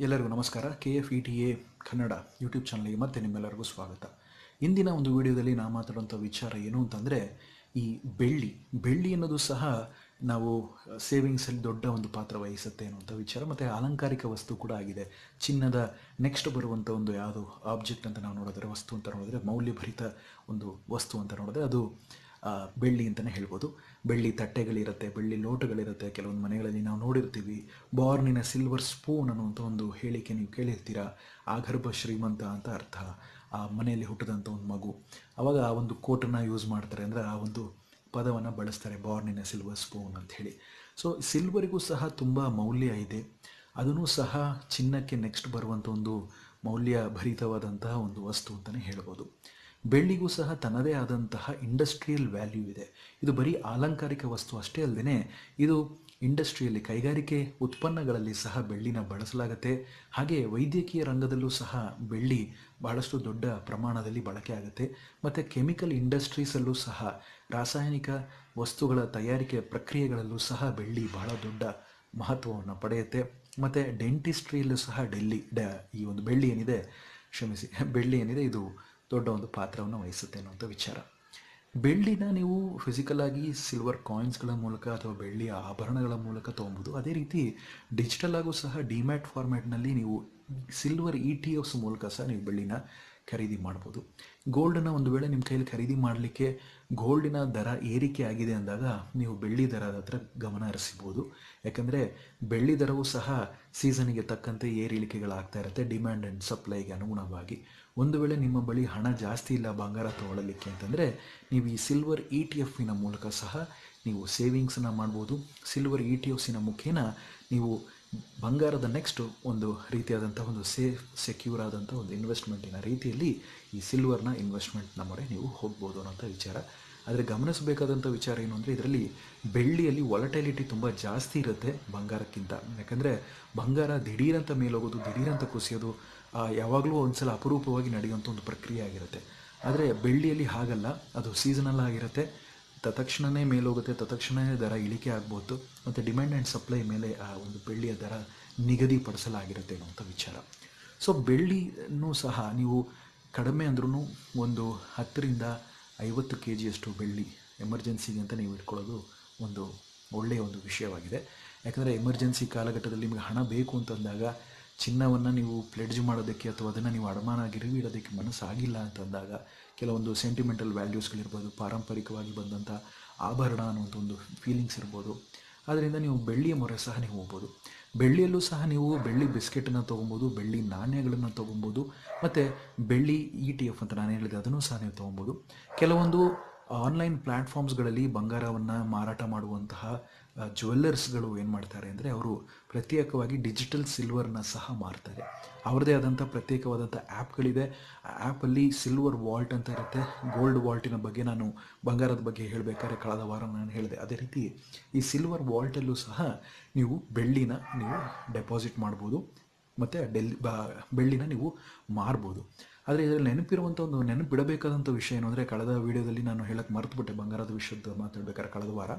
ಎಲ್ಲರಿಗೂ ನಮಸ್ಕಾರ. K F E T A Kannada YouTube ಚಾನಲ್ಗೆ ಮತ್ತೆ ನಿಮ್ಮೆಲ್ಲರಿಗೂ ಸ್ವಾಗತ. ಇಂದಿನ ಒಂದು ವಿಡಿಯೋದಲ್ಲಿ ನಾವು ಮಾತಾಡುವಂಥ ವಿಚಾರ ಏನು ಅಂತಂದರೆ, ಈ ಬೆಳ್ಳಿ ಬೆಳ್ಳಿ ಅನ್ನೋದು ಸಹ ನಾವು ಸೇವಿಂಗ್ಸಲ್ಲಿ ದೊಡ್ಡ ಒಂದು ಪಾತ್ರ ವಹಿಸುತ್ತೆ ಅನ್ನುವಂಥ ವಿಚಾರ ಮತ್ತು ಅಲಂಕಾರಿಕ ವಸ್ತು ಕೂಡ ಆಗಿದೆ. ಚಿನ್ನದ ನೆಕ್ಸ್ಟ್ ಬರುವಂಥ ಒಂದು ಯಾವುದು ಆಬ್ಜೆಕ್ಟ್ ಅಂತ ನಾವು ನೋಡಿದ್ರೆ, ವಸ್ತು ಅಂತ ನೋಡಿದ್ರೆ, ಮೌಲ್ಯಭರಿತ ಒಂದು ವಸ್ತು ಅಂತ ನೋಡಿದ್ರೆ ಅದು ಬೆಳ್ಳಿ ಅಂತಲೇ ಹೇಳ್ಬೋದು. ಬೆಳ್ಳಿ ತಟ್ಟೆಗಳಿರುತ್ತೆ, ಬೆಳ್ಳಿ ಲೋಟಗಳಿರುತ್ತೆ. ಕೆಲವೊಂದು ಮನೆಗಳಲ್ಲಿ ನಾವು ನೋಡಿರ್ತೀವಿ, ಬಾರ್ನಿನ ಸಿಲ್ವರ್ ಸ್ಪೂನ್ ಅನ್ನುವಂಥ ಒಂದು ಹೇಳಿಕೆ ನೀವು ಕೇಳಿರ್ತೀರಾ? ಆಗರ್ಭ ಶ್ರೀಮಂತ ಅಂತ ಅರ್ಥ. ಆ ಮನೆಯಲ್ಲಿ ಹುಟ್ಟಿದಂಥ ಒಂದು ಮಗು. ಅವಾಗ ಆ ಒಂದು ಕೋಟನ್ನು ಯೂಸ್ ಮಾಡ್ತಾರೆ ಅಂದರೆ ಆ ಒಂದು ಪದವನ್ನು ಬಳಸ್ತಾರೆ, ಬಾರ್ನಿನ ಸಿಲ್ವರ್ ಸ್ಪೂನ್ ಅಂತ ಹೇಳಿ. ಸೊ ಸಿಲ್ವರಿಗೂ ಸಹ ತುಂಬ ಮೌಲ್ಯ ಇದೆ. ಅದನ್ನು ಸಹ ಚಿನ್ನಕ್ಕೆ ನೆಕ್ಸ್ಟ್ ಬರುವಂಥ ಒಂದು ಮೌಲ್ಯ ಭರಿತವಾದಂತಹ ಒಂದು ವಸ್ತು ಅಂತಲೇ ಹೇಳ್ಬೋದು. ಬೆಳ್ಳಿಗೂ ಸಹ ತನ್ನದೇ ಆದಂತಹ ಇಂಡಸ್ಟ್ರಿಯಲ್ ವ್ಯಾಲ್ಯೂ ಇದೆ. ಇದು ಬರೀ ಅಲಂಕಾರಿಕ ವಸ್ತು ಅಷ್ಟೇ ಅಲ್ಲದೆ ಇದು ಇಂಡಸ್ಟ್ರಿಯಲ್ಲಿ ಕೈಗಾರಿಕೆ ಉತ್ಪನ್ನಗಳಲ್ಲಿ ಸಹ ಬೆಳ್ಳಿನ ಬಳಸಲಾಗುತ್ತೆ. ಹಾಗೆ ವೈದ್ಯಕೀಯ ರಂಗದಲ್ಲೂ ಸಹ ಬೆಳ್ಳಿ ಬಹಳಷ್ಟು ದೊಡ್ಡ ಪ್ರಮಾಣದಲ್ಲಿ ಬಳಕೆ ಆಗುತ್ತೆ. ಮತ್ತು ಕೆಮಿಕಲ್ ಇಂಡಸ್ಟ್ರೀಸಲ್ಲೂ ಸಹ ರಾಸಾಯನಿಕ ವಸ್ತುಗಳ ತಯಾರಿಕೆ ಪ್ರಕ್ರಿಯೆಗಳಲ್ಲೂ ಸಹ ಬೆಳ್ಳಿ ಬಹಳ ದೊಡ್ಡ ಮಹತ್ವವನ್ನು ಪಡೆಯುತ್ತೆ. ಮತ್ತು ಡೆಂಟಿಸ್ಟ್ರಿಯಲ್ಲೂ ಸಹ ಡೆಲ್ಲಿ ಡ ಈ ಒಂದು ಬೆಳ್ಳಿ ಏನಿದೆ, ಕ್ಷಮಿಸಿ, ಬೆಳ್ಳಿ ಏನಿದೆ, ಇದು ದೊಡ್ಡ ಒಂದು ಪಾತ್ರವನ್ನು ವಹಿಸುತ್ತೆ ಅನ್ನುವಂಥ ವಿಚಾರ. ಬೆಳ್ಳಿನ ನೀವು ಫಿಸಿಕಲ್ ಆಗಿ ಸಿಲ್ವರ್ ಕಾಯಿನ್ಸ್ಗಳ ಮೂಲಕ ಅಥವಾ ಬೆಳ್ಳಿಯ ಆಭರಣಗಳ ಮೂಲಕ ತೊಗೊಬೋದು. ಅದೇ ರೀತಿ ಡಿಜಿಟಲ್ ಆಗೂ ಸಹ ಡಿಮ್ಯಾಟ್ ಫಾರ್ಮ್ಯಾಟ್ನಲ್ಲಿ ನೀವು ಸಿಲ್ವರ್ ಇ ಟಿ ಎಫ್ಸ್ ಮೂಲಕ ಸಹ ನೀವು ಬೆಳ್ಳಿನ ಖರೀದಿ ಮಾಡ್ಬೋದು. ಗೋಲ್ಡನ್ನು ಒಂದು ವೇಳೆ ನಿಮ್ಮ ಕೈಯಲ್ಲಿ ಖರೀದಿ ಮಾಡಲಿಕ್ಕೆ ಗೋಲ್ಡಿನ ದರ ಏರಿಕೆ ಆಗಿದೆ ಅಂದಾಗ ನೀವು ಬೆಳ್ಳಿ ದರದ ಹತ್ರ ಗಮನ ಹರಿಸಬಹುದು. ಯಾಕಂದರೆ ಬೆಳ್ಳಿ ದರವೂ ಸಹ ಸೀಸನಿಗೆ ತಕ್ಕಂತೆ ಏರಿಳಿಕೆಗಳಾಗ್ತಾ ಇರುತ್ತೆ. ಡಿಮ್ಯಾಂಡ್ ಆ್ಯಂಡ್ ಸಪ್ಲೈಗೆ ಅನುಗುಣವಾಗಿ. ಒಂದು ವೇಳೆ ನಿಮ್ಮ ಬಳಿ ಹಣ ಜಾಸ್ತಿ ಇಲ್ಲ ಬಂಗಾರ ತೊಗೊಳ್ಳಲಿಕ್ಕೆ ಅಂತಂದರೆ ನೀವು ಈ ಸಿಲ್ವರ್ ಇ ಟಿ ಎಫಿನ ಮೂಲಕ ಸಹ ನೀವು ಸೇವಿಂಗ್ಸನ್ನು ಮಾಡ್ಬೋದು. ಸಿಲ್ವರ್ ಇ ಟಿ ಎಫ್ಸಿನ ಮುಖೇನ ನೀವು ಬಂಗಾರದ ನೆಕ್ಸ್ಟ್ ಒಂದು ರೀತಿಯಾದಂಥ ಒಂದು ಸೇಫ್ ಸೆಕ್ಯೂರ್ ಆದಂಥ ಒಂದು ಇನ್ವೆಸ್ಟ್ಮೆಂಟಿನ ರೀತಿಯಲ್ಲಿ ಈ ಸಿಲ್ವರ್ನ ಇನ್ವೆಸ್ಟ್ಮೆಂಟ್ನ ಮೊರೆ ನೀವು ಹೋಗ್ಬೋದು ಅನ್ನೋಂಥ ವಿಚಾರ. ಆದರೆ ಗಮನಿಸಬೇಕಾದಂಥ ವಿಚಾರ ಏನು ಅಂದರೆ ಇದರಲ್ಲಿ ಬೆಳ್ಳಿಯಲ್ಲಿ ವಾಲಟೈಲಿಟಿ ತುಂಬ ಜಾಸ್ತಿ ಇರುತ್ತೆ ಬಂಗಾರಕ್ಕಿಂತ. ಯಾಕಂದರೆ ಬಂಗಾರ ದಿಢೀರಂತ ಮೇಲೋಗೋದು ದಿಢೀರಂತ ಕುಸಿಯೋದು ಯಾವಾಗಲೂ ಒಂದ್ಸಲ ಅಪರೂಪವಾಗಿ ನಡೆಯುವಂಥ ಒಂದು ಪ್ರಕ್ರಿಯೆ ಆಗಿರುತ್ತೆ. ಆದರೆ ಬೆಳ್ಳಿಯಲ್ಲಿ ಹಾಗಲ್ಲ. ಅದು ಸೀಸನಲ್ ಆಗಿರುತ್ತೆ. ತತ್ಕ್ಷಣವೇ ಮೇಲೋಗುತ್ತೆ ತತ್ಕ್ಷಣವೇ ದರ ಇಳಿಕೆ ಆಗ್ಬೋದು, ಮತ್ತು ಡಿಮ್ಯಾಂಡ್ ಆ್ಯಂಡ್ ಸಪ್ಲೈ ಮೇಲೆ ಆ ಒಂದು ಬೆಳ್ಳಿಯ ದರ ನಿಗದಿಪಡಿಸಲಾಗಿರುತ್ತೆ ಅನ್ನುವಂಥ ವಿಚಾರ. ಸೊ ಬೆಳ್ಳಿನೂ ಸಹ ನೀವು ಕಡಿಮೆ ಅಂದ್ರೂ ಒಂದು ಹತ್ತರಿಂದ ಐವತ್ತು ಕೆ ಜಿಯಷ್ಟು ಬೆಳ್ಳಿ ಎಮರ್ಜೆನ್ಸಿಗೆ ಅಂತ ನೀವು ಇಟ್ಕೊಳ್ಳೋದು ಒಂದು ಒಳ್ಳೆಯ ಒಂದು ವಿಷಯವಾಗಿದೆ. ಯಾಕಂದರೆ ಎಮರ್ಜೆನ್ಸಿ ಕಾಲಘಟ್ಟದಲ್ಲಿ ನಿಮಗೆ ಹಣ ಬೇಕು ಅಂತಂದಾಗ ಚಿನ್ನವನ್ನು ನೀವು ಪ್ಲೆಡ್ಜ್ ಮಾಡೋದಕ್ಕೆ ಅಥವಾ ಅದನ್ನು ನೀವು ಅಡಮಾನ ಗಿರಿವಿ ಇಡೋದಕ್ಕೆ ಮನಸ್ಸಾಗಿಲ್ಲ ಅಂತಂದಾಗ ಕೆಲವೊಂದು ಸೆಂಟಿಮೆಂಟಲ್ ವ್ಯಾಲ್ಯೂಸ್ಗಳಿರ್ಬೋದು ಪಾರಂಪರಿಕವಾಗಿ ಬಂದಂಥ ಆಭರಣ ಅನ್ನುವಂಥ ಒಂದು ಫೀಲಿಂಗ್ಸ್ ಇರ್ಬೋದು. ಆದ್ದರಿಂದ ನೀವು ಬೆಳ್ಳಿಯ ಮೊರೆ ಸಹ ನೀವು ಹೋಗ್ಬೋದು. ಬೆಳ್ಳಿಯಲ್ಲೂ ಸಹ ನೀವು ಬೆಳ್ಳಿ ಬಿಸ್ಕೆಟನ್ನು ತೊಗೊಬೋದು, ಬೆಳ್ಳಿ ನಾಣ್ಯಗಳನ್ನು ತೊಗೊಬೋದು, ಮತ್ತು ಬೆಳ್ಳಿ ಇ ಟಿ ಎಫ್ ಅಂತ ನಾನು ಹೇಳಿದೆ, ಅದನ್ನು ಸಹ ನೀವು ತೊಗೊಬೋದು. ಕೆಲವೊಂದು ಆನ್ಲೈನ್ ಪ್ಲ್ಯಾಟ್ಫಾರ್ಮ್ಸ್ಗಳಲ್ಲಿ ಬಂಗಾರವನ್ನು ಮಾರಾಟ ಮಾಡುವಂತಹ ಜ್ಯುವೆಲ್ಲರ್ಸ್ಗಳು ಏನು ಮಾಡ್ತಾರೆ ಅಂದರೆ ಅವರು ಪ್ರತ್ಯೇಕವಾಗಿ ಡಿಜಿಟಲ್ ಸಿಲ್ವರ್ನ ಸಹ ಮಾರ್ತಾರೆ. ಅವ್ರದ್ದೇ ಆದಂಥ ಪ್ರತ್ಯೇಕವಾದಂಥ ಆ್ಯಪ್ಗಳಿದೆ ಆ ಆ್ಯಪಲ್ಲಿ ಸಿಲ್ವರ್ ವಾಲ್ಟ್ ಅಂತ ಇರುತ್ತೆ. ಗೋಲ್ಡ್ ವಾಲ್ಟಿನ ಬಗ್ಗೆ ನಾನು ಬಂಗಾರದ ಬಗ್ಗೆ ಹೇಳಬೇಕಾದ್ರೆ ಕಳೆದ ವಾರ ನಾನು ಹೇಳಿದೆ. ಅದೇ ರೀತಿ ಈ ಸಿಲ್ವರ್ ವಾಲ್ಟಲ್ಲೂ ಸಹ ನೀವು ಬೆಳ್ಳಿನ ನೀವು ಡೆಪಾಸಿಟ್ ಮಾಡ್ಬೋದು. ಮತ್ತು ಡೆಲ್ಲಿ, ಬ, ಬೆಳ್ಳಿನ ನೀವು ಮಾರ್ಬೋದು. ಆದರೆ ಇದರಲ್ಲಿ ನೆನಪಿರುವಂಥ ಒಂದು ನೆನಪಿಡಬೇಕಾದಂಥ ವಿಷಯ ಏನು ಅಂದರೆ ಕಳೆದ ವಿಡಿಯೋದಲ್ಲಿ ನಾನು ಹೇಳಕ್ಕೆ ಮರೆತುಬಿಟ್ಟೆ ಬಂಗಾರದ ವಿಷಯದ ಮಾತಾಡ್ಬೇಕಾದ್ರೆ ಕಳೆದ ವಾರ.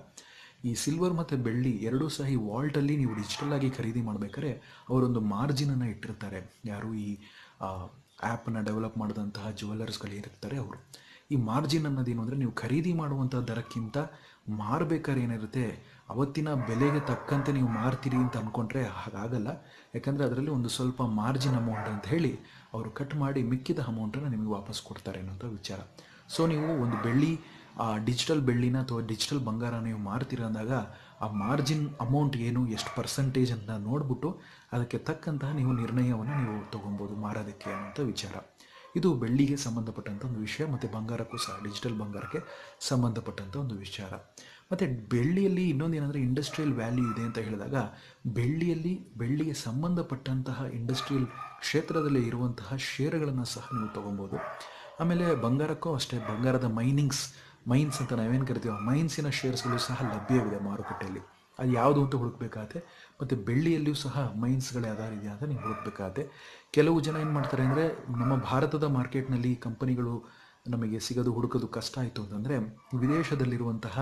ಈ ಸಿಲ್ವರ್ ಮತ್ತು ಬೆಳ್ಳಿ ಎರಡೂ ಸಹ ಈ ವಾಲ್ಟಲ್ಲಿ ನೀವು ಡಿಜಿಟಲ್ ಆಗಿ ಖರೀದಿ ಮಾಡಬೇಕಾದ್ರೆ ಅವರೊಂದು ಮಾರ್ಜಿನನ್ನು ಇಟ್ಟಿರ್ತಾರೆ. ಯಾರು ಈ ಆ್ಯಪನ್ನು ಡೆವಲಪ್ ಮಾಡಿದಂತಹ ಜ್ಯುವೆಲ್ಲರ್ಸ್ಗಳು ಇರ್ತಾರೆ ಅವರು. ಈ ಮಾರ್ಜಿನ್ ಅನ್ನೋದೇನು ಅಂದರೆ ನೀವು ಖರೀದಿ ಮಾಡುವಂಥ ದರಕ್ಕಿಂತ ಮಾರಬೇಕಾದ್ರೆ ಏನಿರುತ್ತೆ? ಅವತ್ತಿನ ಬೆಲೆಗೆ ತಕ್ಕಂತೆ ನೀವು ಮಾರ್ತೀರಿ ಅಂತ ಅಂದ್ಕೊಂಡ್ರೆ ಹಾಗಾಗಲ್ಲ. ಯಾಕಂದರೆ ಅದರಲ್ಲಿ ಒಂದು ಸ್ವಲ್ಪ ಮಾರ್ಜಿನ್ ಅಮೌಂಟ್ ಅಂತ ಹೇಳಿ ಅವರು ಕಟ್ ಮಾಡಿ ಮಿಕ್ಕಿದ ಅಮೌಂಟನ್ನು ನಿಮಗೆ ವಾಪಸ್ ಕೊಡ್ತಾರೆ ಅನ್ನೋಂಥ ವಿಚಾರ. ಸೊ ನೀವು ಒಂದು ಬೆಳ್ಳಿ, ಆ ಡಿಜಿಟಲ್ ಬೆಳ್ಳಿನ ಅಥವಾ ಡಿಜಿಟಲ್ ಬಂಗಾರ ನೀವು ಮಾರ್ತೀರ ಅಂದಾಗ ಆ ಮಾರ್ಜಿನ್ ಅಮೌಂಟ್ ಏನು, ಎಷ್ಟು ಪರ್ಸೆಂಟೇಜ್ ಅಂತ ನೋಡಿಬಿಟ್ಟು ಅದಕ್ಕೆ ತಕ್ಕಂತಹ ನೀವು ನಿರ್ಣಯವನ್ನು ನೀವು ತೊಗೊಬೋದು ಮಾರೋದಕ್ಕೆ ಅನ್ನೋಂಥ ವಿಚಾರ. ಇದು ಬೆಳ್ಳಿಗೆ ಸಂಬಂಧಪಟ್ಟಂಥ ಒಂದು ವಿಷಯ, ಮತ್ತು ಬಂಗಾರಕ್ಕೂ ಸಹ ಡಿಜಿಟಲ್ ಬಂಗಾರಕ್ಕೆ ಸಂಬಂಧಪಟ್ಟಂಥ ಒಂದು ವಿಚಾರ. ಮತ್ತು ಬೆಳ್ಳಿಯಲ್ಲಿ ಇನ್ನೊಂದು ಏನಂದರೆ ಇಂಡಸ್ಟ್ರಿಯಲ್ ವ್ಯಾಲ್ಯೂ ಇದೆ ಅಂತ ಹೇಳಿದಾಗ, ಬೆಳ್ಳಿಯಲ್ಲಿ, ಬೆಳ್ಳಿಗೆ ಸಂಬಂಧಪಟ್ಟಂತಹ ಇಂಡಸ್ಟ್ರಿಯಲ್ ಕ್ಷೇತ್ರದಲ್ಲಿ ಇರುವಂತಹ ಷೇರುಗಳನ್ನು ಸಹ ನೀವು ತೊಗೊಬೋದು. ಆಮೇಲೆ ಬಂಗಾರಕ್ಕೂ ಅಷ್ಟೇ, ಬಂಗಾರದ ಮೈನಿಂಗ್ಸ್ ಮೈನ್ಸ್ ಅಂತ ನಾವೇನು ಕರಿತೀವೋ ಮೈನ್ಸಿನ ಶೇರ್ಸ್ಗಳು ಸಹ ಲಭ್ಯವಿದೆ ಮಾರುಕಟ್ಟೆಯಲ್ಲಿ. ಅದು ಯಾವುದು ಅಂತ ಹುಡುಕ್ಬೇಕಾಗತ್ತೆ ಮತ್ತು ಬೆಳ್ಳಿಯಲ್ಲಿಯೂ ಸಹ ಮೈನ್ಸ್ಗಳು ಯಾವ್ದಾರು ಇದೆಯಾ ಅಂತ ನೀವು ಹುಡುಕ್ಬೇಕಾಗತ್ತೆ ಕೆಲವು ಜನ ಏನು ಮಾಡ್ತಾರೆ ಅಂದರೆ, ನಮ್ಮ ಭಾರತದ ಮಾರ್ಕೆಟ್ನಲ್ಲಿ ಕಂಪನಿಗಳು ನಮಗೆ ಸಿಗೋದು ಹುಡುಕೋದು ಕಷ್ಟ ಆಯಿತು ಅಂತಂದರೆ, ವಿದೇಶದಲ್ಲಿರುವಂತಹ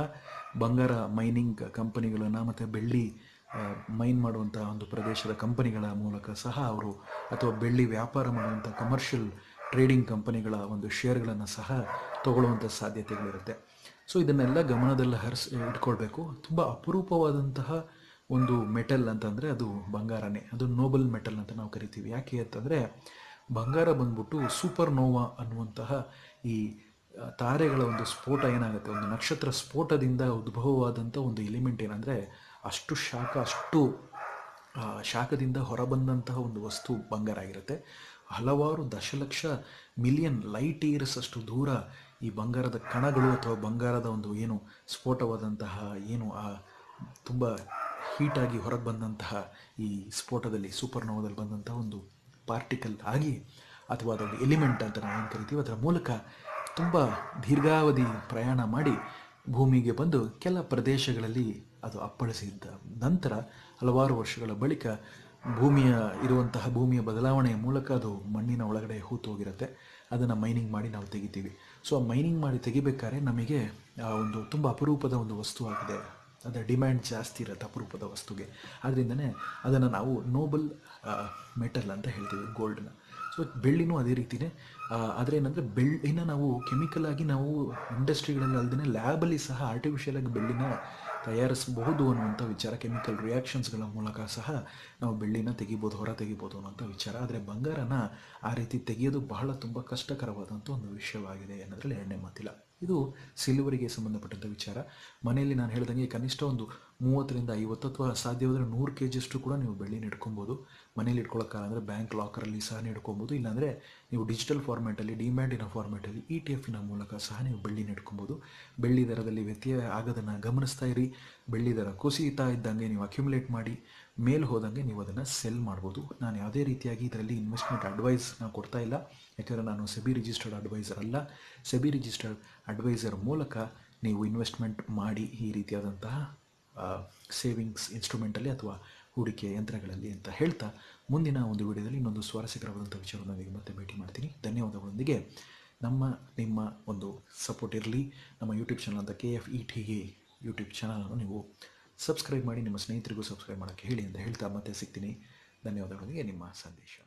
ಬಂಗಾರ ಮೈನಿಂಗ್ ಕಂಪನಿಗಳನ್ನು ಮತ್ತು ಬೆಳ್ಳಿ ಮೈನ್ ಮಾಡುವಂಥ ಒಂದು ಪ್ರದೇಶದ ಕಂಪನಿಗಳ ಮೂಲಕ ಸಹ ಅವರು, ಅಥವಾ ಬೆಳ್ಳಿ ವ್ಯಾಪಾರ ಮಾಡುವಂಥ ಕಮರ್ಷಿಯಲ್ ಟ್ರೇಡಿಂಗ್ ಕಂಪನಿಗಳ ಒಂದು ಶೇರ್ಗಳನ್ನು ಸಹ ತಗೊಳ್ಳುವಂಥ ಸಾಧ್ಯತೆಗಳಿರುತ್ತೆ. ಸೊ ಇದನ್ನೆಲ್ಲ ಗಮನದಲ್ಲಿ ಹರಿಸ್, ಇಟ್ಕೊಳ್ಬೇಕು. ತುಂಬ ಅಪರೂಪವಾದಂತಹ ಒಂದು ಮೆಟಲ್ ಅಂತಂದರೆ ಅದು ಬಂಗಾರನೇ. ಅದು ನೋಬಲ್ ಮೆಟಲ್ ಅಂತ ನಾವು ಕರಿತೀವಿ. ಯಾಕೆ ಅಂತಂದರೆ ಬಂಗಾರ ಬಂದ್ಬಿಟ್ಟು ಸೂಪರ್ ನೋವಾ ಅನ್ನುವಂತಹ ಈ ತಾರೆಗಳ ಒಂದು ಸ್ಫೋಟ ಏನಾಗುತ್ತೆ? ಒಂದು ನಕ್ಷತ್ರ ಸ್ಫೋಟದಿಂದ ಉದ್ಭವವಾದಂಥ ಒಂದು ಎಲಿಮೆಂಟ್ ಏನಂದರೆ ಅಷ್ಟು ಶಾಖ, ಅಷ್ಟು ಶಾಖದಿಂದ ಹೊರಬಂದಂತಹ ಒಂದು ವಸ್ತು ಬಂಗಾರ ಆಗಿರುತ್ತೆ. ಹಲವಾರು ದಶಲಕ್ಷ ಮಿಲಿಯನ್ ಲೈಟ್ ಇಯರ್ಸ್ ಅಷ್ಟು ದೂರ ಈ ಬಂಗಾರದ ಕಣಗಳು ಅಥವಾ ಬಂಗಾರದ ಒಂದು ಏನು ಸ್ಫೋಟವಾದಂತಹ ಏನು ಆ ತುಂಬ ಹೀಟಾಗಿ ಹೊರಗೆ ಬಂದಂತಹ ಈ ಸ್ಫೋಟದಲ್ಲಿ ಸೂಪರ್ನೋವದಲ್ಲಿ ಬಂದಂತಹ ಒಂದು ಪಾರ್ಟಿಕಲ್ ಆಗಿ ಅಥವಾ ಅದೊಂದು ಎಲಿಮೆಂಟ್ ಅಂತ ನಾವೇನು ಕರಿತೀವಿ, ಅದರ ಮೂಲಕ ತುಂಬ ದೀರ್ಘಾವಧಿ ಪ್ರಯಾಣ ಮಾಡಿ ಭೂಮಿಗೆ ಬಂದು ಕೆಲ ಪ್ರದೇಶಗಳಲ್ಲಿ ಅದು ಅಪ್ಪಳಿಸಿದ್ದ ನಂತರ ಹಲವಾರು ವರ್ಷಗಳ ಬಳಿಕ ಭೂಮಿಯ ಇರುವಂತಹ ಭೂಮಿಯ ಬದಲಾವಣೆಯ ಮೂಲಕ ಅದು ಮಣ್ಣಿನ ಒಳಗಡೆ ಹೋಗಿರುತ್ತೆ. ಅದನ್ನು ಮೈನಿಂಗ್ ಮಾಡಿ ನಾವು ತೆಗಿತೀವಿ. ಸೊ ಆ ಮೈನಿಂಗ್ ಮಾಡಿ ತೆಗಿಬೇಕಾದ್ರೆ ನಮಗೆ ಒಂದು ತುಂಬ ಅಪರೂಪದ ಒಂದು ವಸ್ತು ಆಗಿದೆ. ಅದರ ಡಿಮ್ಯಾಂಡ್ ಜಾಸ್ತಿ ಇರುತ್ತೆ ಅಪರೂಪದ ವಸ್ತುಗೆ. ಆದ್ದರಿಂದನೇ ಅದನ್ನು ನಾವು ನೋಬಲ್ ಮೆಟಲ್ ಅಂತ ಹೇಳ್ತೀವಿ ಗೋಲ್ಡನ್ನ ಸೊ ಬೆಳ್ಳಿನೂ ಅದೇ ರೀತಿಯೇ ಆದರೆ ಏನಂದರೆ ಬೆಳ್ಳಿನ ನಾವು ಕೆಮಿಕಲ್ ಆಗಿ ನಾವು ಇಂಡಸ್ಟ್ರಿಗಳಲ್ಲಿ ಅಲ್ಲದೆ ಲ್ಯಾಬಲ್ಲಿ ಸಹ ಆರ್ಟಿಫಿಷಿಯಲ್ ಆಗಿ ಬೆಳ್ಳಿನ ತಯಾರಿಸಬಹುದು ಅನ್ನುವಂಥ ವಿಚಾರ ಕೆಮಿಕಲ್ ರಿಯಾಕ್ಷನ್ಸ್ಗಳ ಮೂಲಕ ಸಹ ನಾವು ಬೆಳ್ಳಿನ ತೆಗಿಬೋದು, ಹೊರ ತೆಗಿಬೋದು ಅನ್ನೋಂಥ ವಿಚಾರ. ಆದರೆ ಬಂಗಾರನ ಆ ರೀತಿ ತೆಗೆಯೋದು ಬಹಳ ತುಂಬ ಕಷ್ಟಕರವಾದಂಥ ಒಂದು ವಿಷಯವಾಗಿದೆ ಅನ್ನೋದ್ರಲ್ಲಿ ಎರಡನೇ ಮಾತಿಲ್ಲ. ಇದು ಸಿಲ್ವರಿಗೆ ಸಂಬಂಧಪಟ್ಟಂಥ ವಿಚಾರ. ಮನೆಯಲ್ಲಿ ನಾನು ಹೇಳ್ದಂಗೆ ಕನಿಷ್ಠ ಒಂದು ಮೂವತ್ತರಿಂದ ಐವತ್ತು ಅಥವಾ ಸಾಧ್ಯವಾದರೆ ನೂರು ಕೆ ಜಿಯಷ್ಟು ಕೂಡ ನೀವು ಬೆಳ್ಳಿನ ಇಟ್ಕೊಬೋದು ಮನೇಲಿ ಇಟ್ಕೊಳ್ಳೋಕ್ಕಾಗಲ್ಲ ಅಂದರೆ ಬ್ಯಾಂಕ್ ಲಾಕರಲ್ಲಿ ಸಹ ಇಟ್ಕೊಬೋದು ಇಲ್ಲಾಂದರೆ ನೀವು ಡಿಜಿಟಲ್ ಫಾರ್ಮ್ಯಾಟಲ್ಲಿ ಡಿಮ್ಯಾಂಡಿನ ಫಾರ್ಮ್ಯಾಟಲ್ಲಿ ಇ ಟಿ ಎಫಿನ ಮೂಲಕ ಸಹ ನೀವು ಬೆಳ್ಳಿನ ಇಟ್ಕೊಬೋದು ಬೆಳ್ಳಿ ದರದಲ್ಲಿ ವ್ಯತ್ಯಯ ಆಗೋದನ್ನು ಗಮನಿಸ್ತಾ ಇರಿ. ಬೆಳ್ಳಿ ದರ ಕುಸಿತಾ ಇದ್ದಂಗೆ ನೀವು ಅಕ್ಯುಮುಲೇಟ್ ಮಾಡಿ. ಮೇಲೆ ಹೋದಂಗೆ ನೀವು ಅದನ್ನು ಸೆಲ್ ಮಾಡ್ಬೋದು. ನಾನು ಯಾವುದೇ ರೀತಿಯಾಗಿ ಇದರಲ್ಲಿ ಇನ್ವೆಸ್ಟ್ಮೆಂಟ್ ಅಡ್ವೈಸ್ ಕೊಡ್ತಾ ಇಲ್ಲ. ಯಾಕಂದರೆ ನಾನು ಸೆಬಿ ರಿಜಿಸ್ಟರ್ಡ್ ಅಡ್ವೈಸರ್ ಅಲ್ಲ. ಸೆಬಿ ರಿಜಿಸ್ಟರ್ಡ್ ಅಡ್ವೈಸರ್ ಮೂಲಕ ನೀವು ಇನ್ವೆಸ್ಟ್ಮೆಂಟ್ ಮಾಡಿ ಈ ರೀತಿಯಾದಂತಹ ಸೇವಿಂಗ್ಸ್ ಇನ್ಸ್ಟ್ರೂಮೆಂಟಲ್ಲಿ ಅಥವಾ ಹೂಡಿಕೆ ಯಂತ್ರಗಳಲ್ಲಿ ಅಂತ ಹೇಳ್ತಾ ಮುಂದಿನ ಒಂದು ವಿಡಿಯೋದಲ್ಲಿ ಇನ್ನೊಂದು ಸ್ವಾರಸ್ಯಕರವಾದಂಥ ವಿಚಾರದೊಂದಿಗೆ ಮತ್ತೆ ಭೇಟಿ ಮಾಡ್ತೀನಿ. ಧನ್ಯವಾದಗಳೊಂದಿಗೆ. ನಮ್ಮ, ನಿಮ್ಮ ಒಂದು ಸಪೋರ್ಟ್ ಇರಲಿ. ನಮ್ಮ ಯೂಟ್ಯೂಬ್ ಚಾನಲ್ ಅಂತ K F E T A YouTube ಚಾನಲನ್ನು ನೀವು ಸಬ್ಸ್ಕ್ರೈಬ್ ಮಾಡಿ, ನಿಮ್ಮ ಸ್ನೇಹಿತರಿಗೂ ಸಬ್ಸ್ಕ್ರೈಬ್ ಮಾಡೋಕ್ಕೆ ಹೇಳಿ ಅಂತ ಹೇಳ್ತಾ ಮತ್ತೆ ಸಿಗ್ತೀನಿ. ಧನ್ಯವಾದಗಳೊಂದಿಗೆ. ನಿಮ್ಮ ಸಂದೇಶ.